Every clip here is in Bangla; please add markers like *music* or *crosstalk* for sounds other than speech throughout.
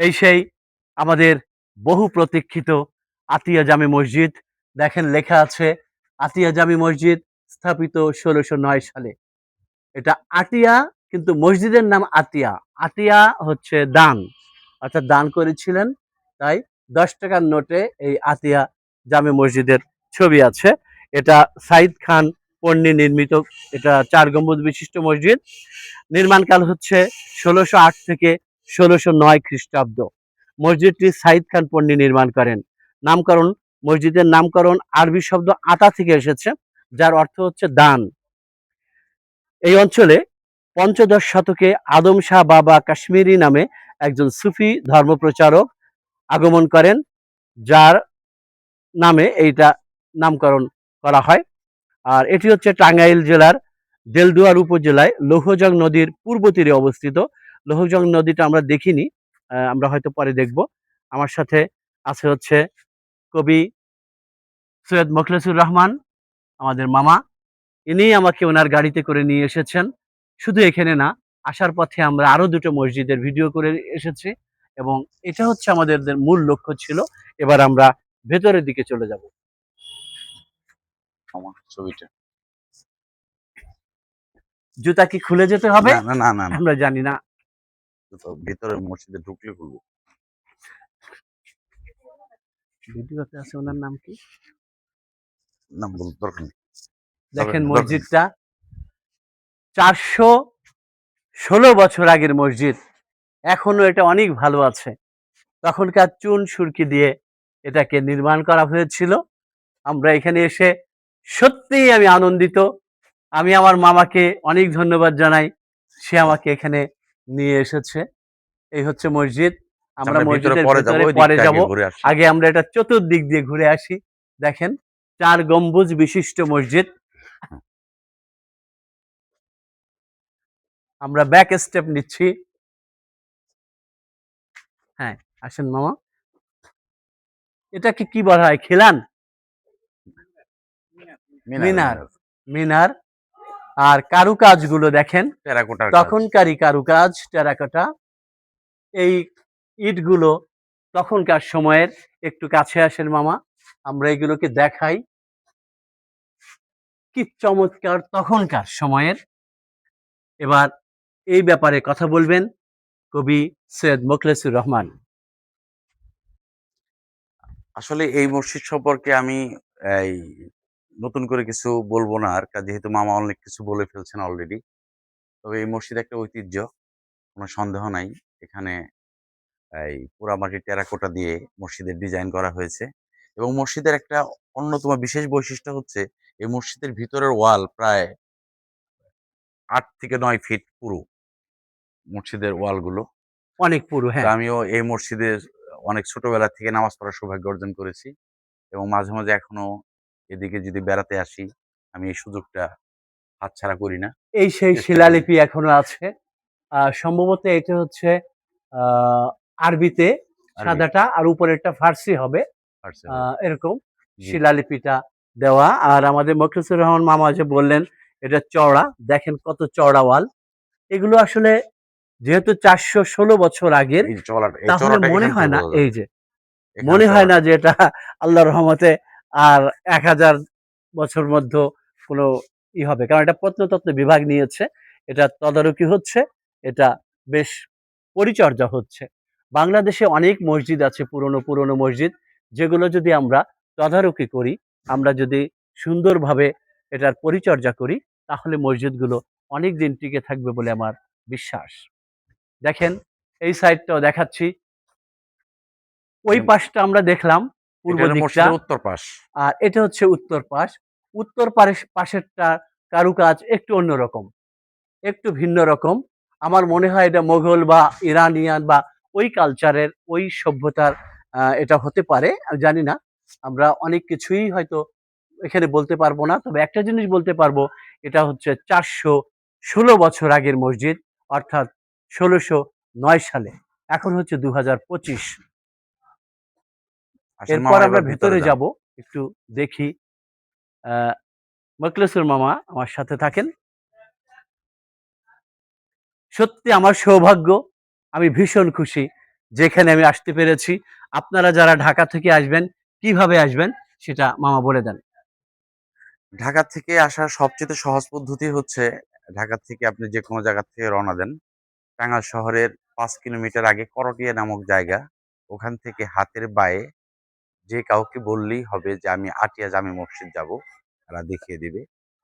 এই সেই আমাদের বহু প্রতীক্ষিত আতিয়া জামি মসজিদ। দেখেন লেখা আছে, আতিয়া জামি মসজিদ স্থাপিত ষোলোশো নয় সালে। এটা আতিয়া, কিন্তু মসজিদের নাম আতিয়া। আতিয়া হচ্ছে দান। অর্থাৎ দান করেছিলেন, তাই দশ টাকার নোটে এই আতিয়া জামে মসজিদের ছবি আছে। এটা সাইদ খান পন্নী নির্মিত, এটা চার গম্বুজ বিশিষ্ট মসজিদ। নির্মাণকাল হচ্ছে ষোলোশো থেকে ষোলোশো নয় খ্রিস্টাব্দ। মসজিদটি সাইদ খান পন্নী নির্মাণ করেন। নামকরণ, মসজিদের নামকরণ আরবি শব্দ আতা থেকে এসেছে, যার অর্থ হচ্ছে দান। এই অঞ্চলে পঞ্চদশ শতকে আদম শাহ বাবা কাশ্মীরি নামে একজন সুফি ধর্মপ্রচারক আগমন করেন, যার নামে এইটা নামকরণ করা হয়। আর এটি হচ্ছে টাঙ্গাইল জেলার দেলদুয়ার উপজেলায় লৌহজং নদীর পূর্ব তীরে অবস্থিত। লৌহজং নদীটা আমরা দেখিনি আমরা হয়তো পরে দেখব। আমার সাথে আছে হচ্ছে কবি সৈয়দ মোখলেসুর রহমান আমাদের মামা। ইনি আমাকে ওনার গাড়িতে করে নিয়ে এসেছেন। শুধু এখানে না আসার পথে আমরা আরও দুটো মসজিদের ভিডিও করে এসেছি এবং এটা হচ্ছে আমাদের মূল লক্ষ্য ছিল। এবার আমরা ভেতরের দিকে চলে যাব। ছবিটা। জুতা কি খুলে যেতে হবে? না না। আমরা জানি না। ভিতরে মসজিদে ঢুকলে খুলবো ভিডিওতে আছে ওনার নাম কি? নাম বল দরকার দেখেন মসজিদটা চারশো ষোলো বছর আগের মসজিদ। এখনও এটা অনেক ভালো আছে। তখনকার চুন সুরকি দিয়ে এটাকে নির্মাণ করা হয়েছিল। আমরা এখানে এসে সত্যিই আমি আনন্দিত। আমি আমার মামাকে অনেক ধন্যবাদ জানাই। সে আমাকে এখানে নিয়ে এসেছে। এই হচ্ছে মসজিদ। আমরা আমরা মসজিদের পরে ভিতরে পরে যাব। আগে আগে আমরা এটা চতুর্দিক দিয়ে ঘুরে আসি। দেখেন চার গম্বুজ বিশিষ্ট মসজিদ। আমরা ব্যাক স্টেপ নিচ্ছি। হ্যাঁ আসেন মামা। এটাকে কি বলা হয়? খিলান? মিনার। মিনার। আর কারুকাজগুলো দেখেন। তখনকারই কারুকাজ টেরাকোটা এই ইটগুলো তখনকার সময়ের একটু কাছে আসেন মামা আমরা এগুলোকে দেখাই। কি চমৎকার তখনকার সময়ের। এবার এই ব্যাপারে কথা বলবেন কবি সৈয়দ মোখলেসুর রহমান। আসলে এই মসজিদ সম্পর্কে আমি এই নতুন করে কিছু বলব না আর যেহেতু মামা অনেক কিছু বলে ফেলছেন অলরেডি তবে এই মসজিদ একটা ঐতিহ্য কোনো সন্দেহ নাই। এখানে এই পোড়ামাটি টেরাকোটা দিয়ে মসজিদের ডিজাইন করা হয়েছে এবং মসজিদের একটা অন্যতম বিশেষ বৈশিষ্ট্য হচ্ছে এই মসজিদের ভিতরের ওয়াল প্রায় আট থেকে নয় ফিট পুরো মসজিদের ওয়ালগুলো। অনেক পুরো হ্যাঁ। আমিও এই মসজিদের অনেক ছোটবেলা থেকে নামাজ পড়ার সৌভাগ্য অর্জন করেছি এবং মাঝে মাঝে এখনও এদিকে যদি বেড়াতে আসি আমি এই সুযোগটা হাতছাড়া করি না। এই সেই শিলালিপি এখনও আছে। সম্ভবত এটা হচ্ছে আরবিতে সাদাটা আর উপরেরটা ফার্সি হবে। এরকম শিলালিপিটা দেওয়া। আর আমাদের মখলিসুর রহমান মামা যে বললেন এটা চওড়া। দেখেন কত চওড়া ওয়াল এগুলো আসলে যেহেতু চারশো ষোলো বছর আগের তাহলে মনে হয় না এই যে। মনে হয় না যে এটা আল্লাহ রহমতে আর এক হাজার বছর মধ্যে কোনো ই হবে। কারণ এটা প্রত্নতত্ত্ব বিভাগ নিয়েছে এটা তদারকি হচ্ছে এটা বেশ পরিচর্যা হচ্ছে। বাংলাদেশে অনেক মসজিদ আছে পুরনো পুরনো মসজিদ যেগুলো যদি আমরা তদারকি করি আমরা যদি সুন্দরভাবে এটার পরিচর্যা করি তাহলে মসজিদগুলো অনেক দিন টিকে থাকবে বলে আমার বিশ্বাস। দেখেন এই সাইডটাও দেখাচ্ছি। ওই পাশটা আমরা দেখলাম পূর্ব দিকটা উত্তর পাশ। আর এটা হচ্ছে উত্তর পাশ। উত্তর পাশ- পাশেরটা কারুকাজ একটু অন্যরকম একটু ভিন্ন রকম। আমার মনে হয় এটা মোগল বা ইরানিয়ান বা ওই কালচারের ওই সভ্যতার এটা হতে পারে জানি না। আমরা অনেক কিছুই হয়তো এখানে বলতে পারব না তবে একটা জিনিস বলতে পারব এটা হচ্ছে চারশো ষোলো বছর আগের মসজিদ অর্থাৎ ষোলোশো নয় সালে এখন হচ্ছে দু হাজার পঁচিশ। এরপর আমরা ভেতরে যাব। একটু দেখি আহ, মামা আমার সাথে থাকেন। সত্যি আমার সৌভাগ্য আমি ভীষণ খুশি যেখানে আমি আসতে পেরেছি। আপনারা যারা ঢাকা থেকে আসবেন কীভাবে আসবেন সেটা মামা বলে দেন। ঢাকা থেকে আসার সবচেয়ে সহজ পদ্ধতি হচ্ছে ঢাকা থেকে আপনি যে কোনো জায়গা থেকে রওনা দেন। টাঙ্গাইল শহরের পাঁচ কিলোমিটার আগে করটিয়া নামক জায়গা ওখান থেকে হাতের বায়ে যে কাউকে বললেই হবে যে আমি আটিয়া জামে মসজিদ যাব। তারা দেখিয়ে দিবে।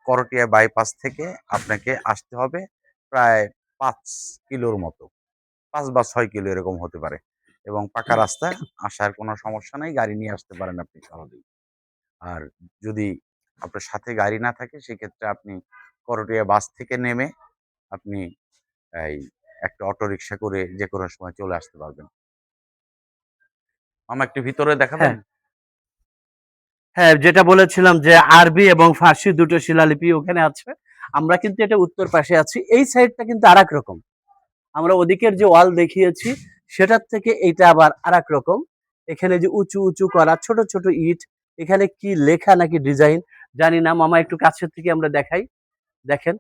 করটিয়া বাইপাস থেকে আপনাকে আসতে হবে প্রায় পাঁচ কিলোর মতো। পাঁচ বা ছয় কিলো এরকম হতে পারে। এবং পাকা রাস্তা আসার কোনো সমস্যা নাই। গাড়ি নিয়ে আসতে পারেন আপনি সহজেই। আর যদি আপনার সাথে গাড়ি না থাকে সেক্ষেত্রে আপনি করটিয়া বাস থেকে নেমে আপনি এই একটা অটো রিক্সা করে যে কোনো সময় চলে আসতে পারবেন। মামা একটু ভিতরে দেখাবেন? হ্যাঁ যেটা বলেছিলাম যে আরবি এবং ফার্সি দুটো শিলালিপি ওখানে আছে। আমরা কিন্তু এটা উত্তর পাশে আছি। এই সাইডটা কিন্তু আর রকম। আমরা ওদিকের যে ওয়াল দেখিয়েছি, সেটার থেকে এইটা আবার আর রকম। এখানে যে উঁচু উঁচু করা, ছোট ছোট ইট, এখানে কি লেখা নাকি ডিজাইন, জানি না। মামা একটু কাছের থেকে আমরা দেখাই। দেখেন,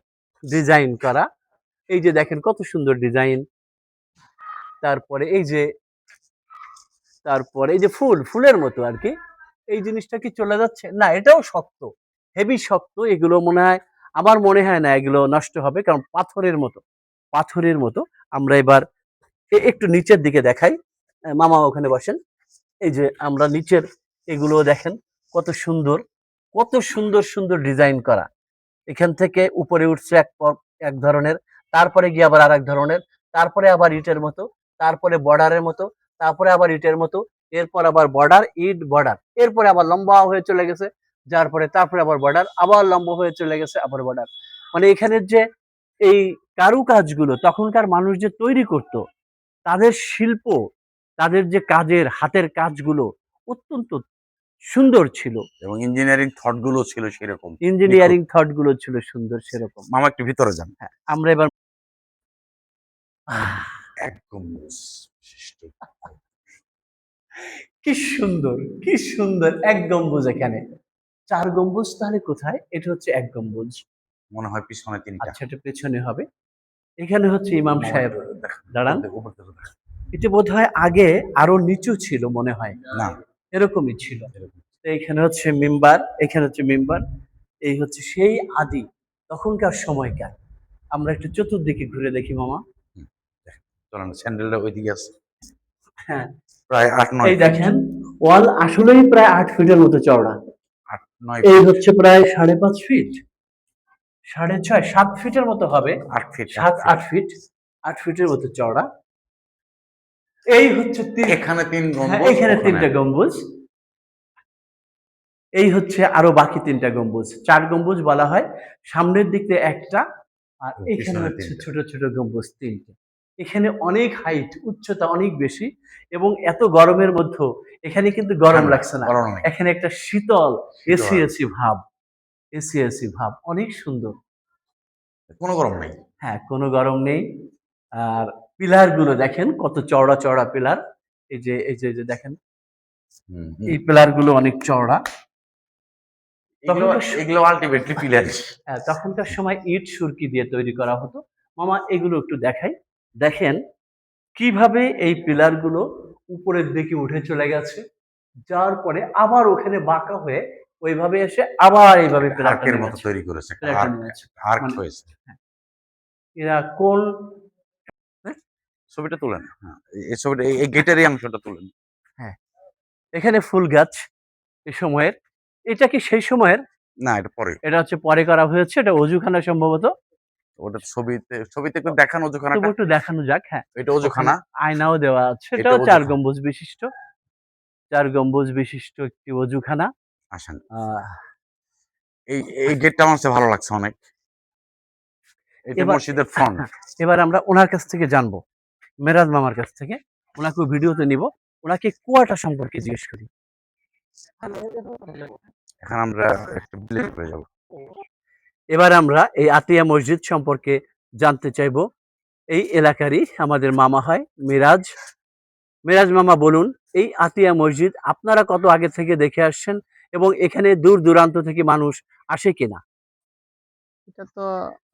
ডিজাইন করা। এই যে দেখেন, কত সুন্দর ডিজাইন। তারপরে এই যে, তারপরে এই যে ফুল, ফুলের মতো আর কি। এই জিনিসটা কি চলে যাচ্ছে? না, এটাও শক্ত। হেভি শক্ত, এগুলো মনে হয়, আমার মনে হয় না এগুলো নষ্ট হবে, কারণ পাথরের মতো পাথরের মতো। আমরা এবার একটু নিচের দিকে দেখাই। মামা ওখানে বসেন। এই যে আমরা নিচের এগুলো দেখেন, কত সুন্দর কত সুন্দর সুন্দর ডিজাইন করা। এখান থেকে উপরে উঠছে এক এক ধরনের, তারপরে গিয়ে আবার আর এক ধরনের, তারপরে আবার ইটের মতো, তারপরে বর্ডারের মতো, তারপরে আবার ইটের মতো এরপর আবার বর্ডার ইট বর্ডার এরপরে আবার লম্বা হয়ে চলে গেছে যার পরে তারপরে আবার বর্ডার আবার লম্বা হয়ে চলে গেছে আবার বর্ডার মানে এখানের যে এই কারুকাজগুলো তখনকার মানুষ যে তৈরি করত তাদের শিল্প তাদের যে কাজের হাতের কাজগুলো অত্যন্ত সুন্দর ছিল। এবং ইঞ্জিনিয়ারিং থটগুলো ছিল সেরকম। ইঞ্জিনিয়ারিং থটগুলো ছিল সুন্দর সেরকম। মামা একটু ভিতরে যান। হ্যাঁ, আমরা এবার একদম বিশিষ্ট। কি সুন্দর কি সুন্দর এক গম্বুজ এখানে। চার গম্বুজ তাহলে কোথায়? এটা হচ্ছে এক গম্বুজ। মনে হয় পিছনে তিনটা। আচ্ছা এটা পেছনে হবে। এখানে হচ্ছে ইমাম সাহেব। দাঁড়ান। এটা বোধ হয় আগে আরও নিচু ছিল মনে হয়। না। এরকমই ছিল। এখানে হচ্ছে মেম্বার এখানে হচ্ছে মেম্বার। এই হচ্ছে সেই আদি। তখনকার সময়কার। আমরা একটু চতুর্দিকে ঘুরে দেখি মামা। চলেন স্যান্ডেলটা ওইদিকে আছে। হ্যাঁ। প্রায় আট নয় এই দেখেন ওয়াল আসলেই প্রায় আট ফিটের মতো চওড়া। এই হচ্ছে প্রায় সাড়ে পাঁচ ফিট সাড়ে ছয় সাত ফিটের মতো হবে। আট ফিট সাত আট ফিট আট ফিটের মতো চওড়া। এই হচ্ছে তিন এখানে তিন হ্যাঁ, গম্বুজ এখানে তিনটা গম্বুজ। এই হচ্ছে আরও বাকি তিনটা গম্বুজ। চার গম্বুজ বলা হয়। সামনের দিক একটা আর এখানে হচ্ছে ছোট ছোট গম্বুজ তিনটে। এখানে অনেক হাইট উচ্চতা অনেক বেশি এবং এত গরমের মধ্যে এখানে কিন্তু গরম লাগছে না। এখানে একটা শীতল এসি এসি ভাব এসি এসি ভাব অনেক সুন্দর। কোনো গরম নেই। হ্যাঁ কোনো গরম নেই। আর পিলারগুলো দেখেন কত চওড়া চওড়া পিলার। এই যে এই যে দেখেন। এই পিলারগুলো অনেক চওড়া। এগুলো তখনকার- এগুলো আলটিমেটলি পিলার। হ্যাঁ, তখনকার সময় ইট সুরকি দিয়ে তৈরি করা হতো। মামা এগুলো একটু দেখাই। দেখেন কীভাবে এই পিলারগুলো উপরের দিকে উঠে চলে গেছে যার পরে আবার ওখানে বাঁকা হয়ে ওইভাবে এসে আবার এইভাবে আর্কের মতো তৈরি করেছে আর্ক মানে- হয়েছে। এরা কোন ছবিটা তুলেন। হ্যাঁ, এই- এই ছবিটা এই- এই গেটের এই অংশটা তুলেন। এখানে ফুল গাছ এ সময়ের। এটা কি সেই সময়ের? না এটা পরে এটা হচ্ছে পরে করা হয়েছে এটা অজুখানা সম্ভবত। ওটা ছবিতে ছবিতে একটু দেখানো তবু ওজুখানাটা একটু দেখানো যাক হ্যাঁ। এটা ওজুখানা। আয়নাও দেওয়া আছে। এটাও চার গম্বুজ বিশিষ্ট। চার গম্বুজ বিশিষ্ট একটি অজুখানা আসেন এই এই গেটটা আমার ভালো লাগছে অনেক। এটা এবার- মসজিদের ফ্রন্ট *laughs* এবার আমরা ওনার কাছ থেকে জানব। মেরাজ মামার কাছ থেকে। ওনাকে ভিডিওতে নিব। ওনাকে কুয়াটা সম্পর্কে জিজ্ঞেস করি। এখন আমরা একটু যাব। এবার আমরা এই আতিয়া মসজিদ সম্পর্কে জানতে চাইব। এই এলাকারই আমাদের মামা হয়, মিরাজ। মিরাজ মামা, বলুন, এই আতিয়া মসজিদ আপনারা কত আগে থেকে দেখে আসছেন এবং এখানে দূর দূরান্ত থেকে মানুষ আসে কিনা? এটা তো,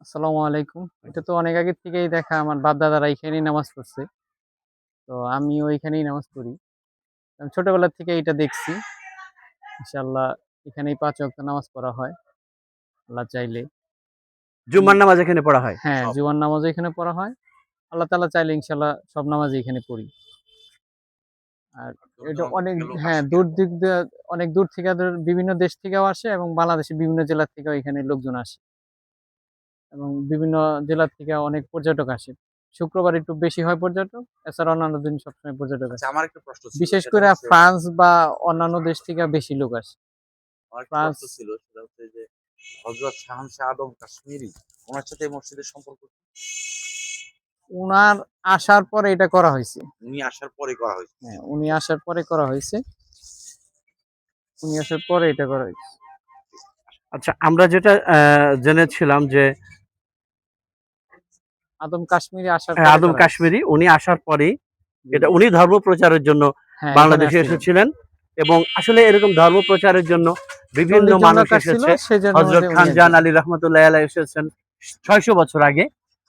আসসালামু আলাইকুম। এটা তো অনেক আগে থেকেই দেখা। আমার বাপ দাদারা এখানেই নামাজ পড়ছে। তো আমি ওইখানেই নামাজ পড়ি। ছোটবেলা থেকে এটা দেখছি। ইনশাল্লাহ এখানেই পাঁচ ওয়াক্ত নামাজ পড়া হয়। আল্লাহ চাইলে জুম্মার নামাজ এখানে পড়া হয়? হ্যাঁ সব। নামাজ এখানে পড়া হয়। আল্লাহ তালা চাইলে ইনশাল্লাহ সব নামাজ এখানে পড়ি। আর এটা অনেক হ্যাঁ দূর দিক অনেক দূর থেকে বিভিন্ন দেশ থেকেও আসে এবং বাংলাদেশের বিভিন্ন জেলা থেকেও এখানে লোকজন আসে। এবং বিভিন্ন জেলা থেকে অনেক পর্যটক আসে। শুক্রবার একটু বেশি হয় পর্যটক এছাড়া অন্যান্য দিন সবসময় পর্যটক আসে। আচ্ছা আমার একটা প্রশ্ন ছিল বিশেষ করে ফ্রান্স বা অন্যান্য দেশ থেকে বেশি লোক আসে। আমার ফ্রান্স- প্রশ্ন ছিল সেটা হচ্ছে যে হযরত শাহানশাহ আদম কাশ্মীরি ওনার সাথে মসজিদের সম্পর্ক? উনার আসার পরে এটা করা হয়েছে। উনি আসার পরে করা হয়েছে। হ্যাঁ উনি আসার পরে করা হয়েছে। উনি আসার পরে এটা করা হয়েছে। আচ্ছা আমরা যেটা আহ, জেনেছিলাম যে আদম কাশ্মীরি আসার হ্যাঁ, পরে আদম কাশ্মীরি উনি আসার পরেই এটা উনি ধর্ম প্রচারের জন্য হ্যাঁ, বাংলাদেশে এসেছিলেন এবং আসলে এরকম ধর্ম প্রচারের জন্য বিভিন্ন মানুষ এসেছে। হজরত খান জান আলী রহমতুল্লাহ আলাই এসেছেন ছয়শো বছর আগে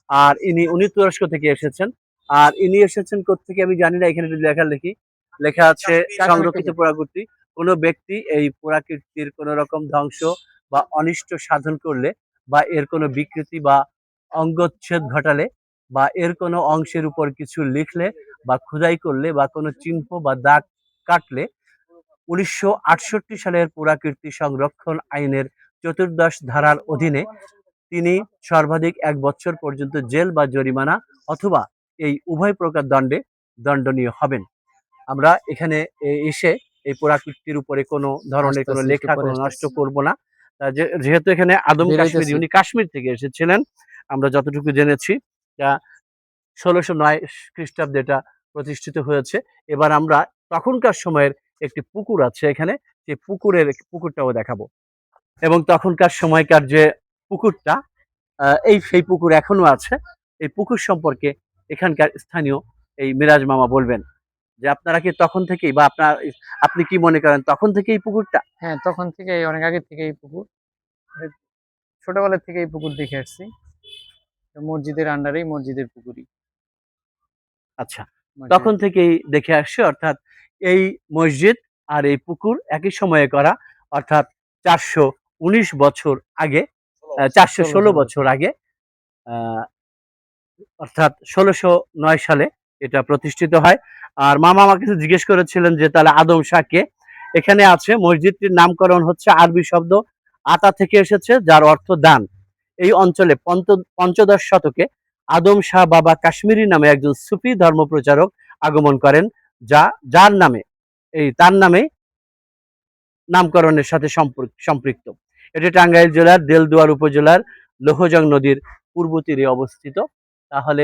আর ইনি উনি তুরস্ক থেকে এসেছেন। আর ইনি এসেছেন থেকে আমি জানি না এখানে যদি লেখা লিখি লেখা আছে সংরক্ষিত। পুরাকীর্তি কোন ব্যক্তি এই পুরাকীর্তির কোন রকম ধ্বংস বা অনিষ্ট সাধন করলে বা এর কোনো বিকৃতি বা অঙ্গচ্ছেদ ঘটালে বা এর কোনো অংশের উপর কিছু লিখলে বা খুদাই করলে বা কোনো চিহ্ন বা দাগ কাটলে উনিশশো আটষট্টি সালের পুরাকীর্তি সংরক্ষণ আইনের চতুর্দশ ধারার অধীনে তিনি সর্বাধিক এক বছর পর্যন্ত জেল বা জরিমানা অথবা এই উভয় প্রকার দণ্ডে দণ্ডনীয় হবেন। আমরা এখানে এসে এই পুরাকীর্তির উপরে কোনো ধরনের কোনো লেখা কোনো নষ্ট। করব না। যেহেতু এখানে আদম কাশ্মীর উনি কাশ্মীর থেকে এসেছিলেন আমরা যতটুকু জেনেছি যা ষোলোশো নয় খ্রিস্টাব্দে এটা প্রতিষ্ঠিত হয়েছে। এবার আমরা তখনকার সময়ের একটি পুকুর আছে এখানে। সেই পুকুরের পুকুরটাও দেখাবো। এবং তখনকার সময়কার যে পুকুরটা এই সেই পুকুর এখনও আছে। এই পুকুর সম্পর্কে এখানকার স্থানীয় এই মিরাজ মামা বলবেন যে আপনারা কি তখন থেকেই বা আপনার আপনি কি মনে করেন তখন থেকেই পুকুরটা? হ্যাঁ তখন থেকে অনেক আগে থেকে এই পুকুর। এই ছোটবেলা থেকে এই পুকুর দেখে আসছি। মসজিদের আন্ডারেই মসজিদের পুকুরই। আচ্ছা। তখন থেকেই দেখে আসছে অর্থাৎ এই মসজিদ আর এই পুকুর একই সময়ে করা অর্থাৎ চারশো উনিশ বছর আগে চারশো ষোলো বছর। আগে অর্থাৎ ষোলোশো নয় সালে এটা প্রতিষ্ঠিত হয়। আর মামা আমাকে কিছু জিজ্ঞেস করেছিলেন যে তাহলে আদম শাহকে এখানে আছে মসজিদটির নামকরণ হচ্ছে আরবি শব্দ আতা থেকে এসেছে যার অর্থ দান। এই অঞ্চলে পঞ্চদশ শতকে আদম শাহ বাবা কাশ্মীরি নামে একজন সুফি ধর্মপ্রচারক আগমন করেন যা যার নামে এই তার নামে নামকরণের সাথে সম্পৃক্ত। এটি টাঙ্গাইল জেলার দেলদুয়ার উপজেলার লোহজং নদীর পূর্ব তীরে অবস্থিত। তাহলে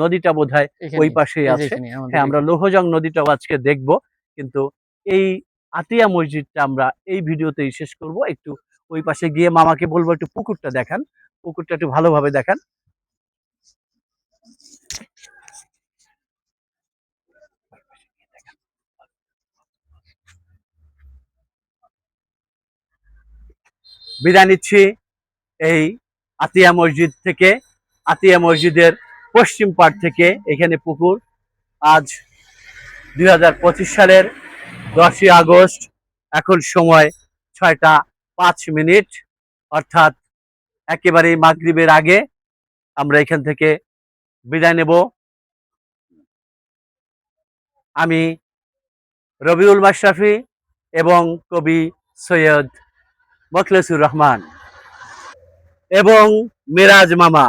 নদীটা বোধহয় এখানেই, ওই পাশেই আছে। হ্যাঁ আমরা লোহজং নদীটাও আজকে দেখব কিন্তু এই আতিয়া মসজিদটা আমরা এই ভিডিওতেই শেষ করব। একটু ওই পাশে গিয়ে মামাকে বলব একটু পুকুরটা দেখান। পুকুরটা একটু ভালোভাবে দেখান। বিদায় নিচ্ছি এই আতিয়া মসজিদ থেকে, আতিয়া মসজিদের পশ্চিম পাড় থেকে এখানে পুকুর। আজ দু হাজার পঁচিশ সালের দশই আগস্ট, এখন সময় ছয়টা পাঁচ মিনিট। অর্থাৎ একেবারেই মাগরিবের আগে আমরা এখান থেকে বিদায় নেব। আমি রবিউল মাশরাফি এবং কবি সৈয়দ মখলেসুর রহমান এবং মিরাজ মামা।